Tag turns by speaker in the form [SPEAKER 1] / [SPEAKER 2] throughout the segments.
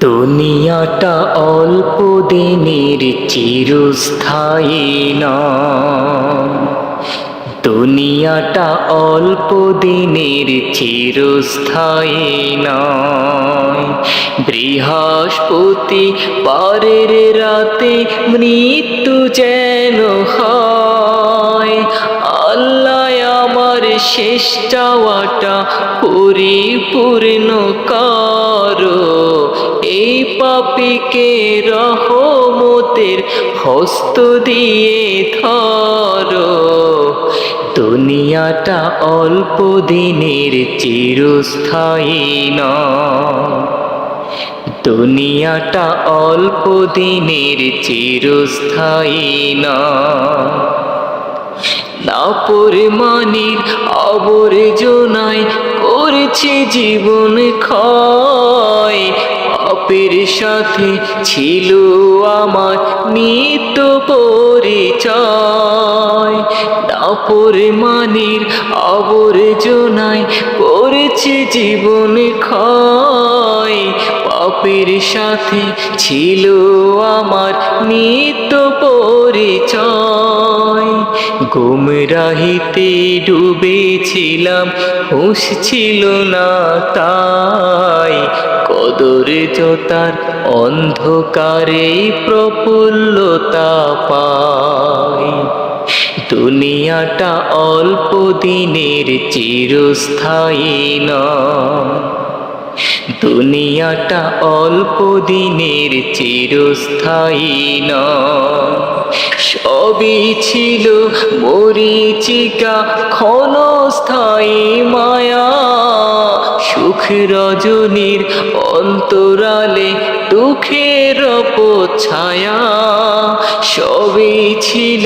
[SPEAKER 1] দুনিয়াটা অল্প দিনের চিরস্থায়ী দুনিয়াটা অল্প দিনের চিরস্থায়ী নয়। বৃহস্পতি পারের রাতে মৃত্যু যেন হয়। আল্লাহ আমার শেষ চাওয়াটা পরিপূর্ণ করো। এই পাপিকে রহমতের হস্ত দিয়ে ধরো। দুনিয়াটা অল্প দিনের চিরস্থায়ী নয়। দুনিয়াটা অল্প দিনের চিরস্থায়ী না পরিমাণের আবর্জনায় করেছে জীবন ক্ষয়। পাপের সাথে ছিল আমার নিত্য পরিচয়। না পরিমাণের আবর্জনায় করেছে জীবন ক্ষয়। পাপের সাথে ছিল আমার নিত্য পরিচয়। গুমরাহিতে ডুবেছিলাম, হুঁশ ছিল না তাই। কদর জোতার অন্ধকারে প্রফুল্লতা পাই। দুনিয়াটা অল্প দিনের চিরস্থায়ী নয়। দুনিয়াটা অল্প দিনের চিরস্থায়ী নয়। সবই ছিল মরিচিকা ক্ষণস্থায়ী মায়া। সুখ রজনীর অন্তরালে দুঃখের ছায়া। সবই ছিল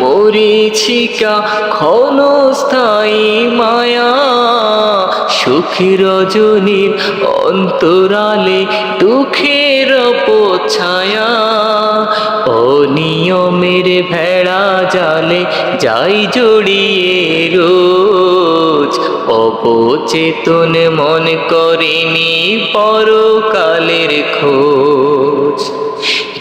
[SPEAKER 1] মরিচিকা ক্ষণস্থায়ী মায়া। সুখ রজনীর অন্তরালে, দুঃখের ছায়া অনিয়মের ভেড়া জালে যাই জড়িয়ে রোজ। অপচেতন মন করেনি পরকালের খোঁজ।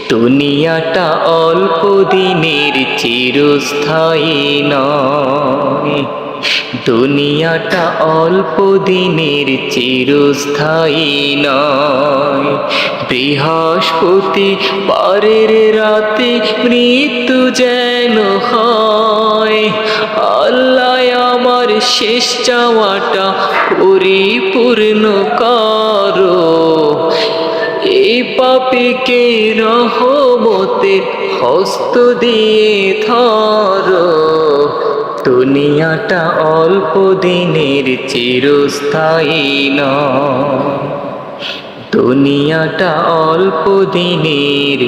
[SPEAKER 1] দুনিয়াটা অল্প দিনের চিরস্থায়ী নয়। দুনিয়াটা অল্প দিনের চিরস্থায়ী নয়। বৃহস্পতি পারের রাতে মৃত্যু যেন হয়। আল্লাহ আমার শেষ চাওয়াটা পরিপূর্ণ করো। এই পাপিকে রহমতের হস্ত দিয়ে ধরো। দুনিয়াটা অল্প দিনের চিরস্থায়ী নয়। দুনিয়াটা অল্প দিনের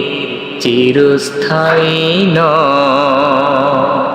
[SPEAKER 1] চিরস্থায়ী নয়।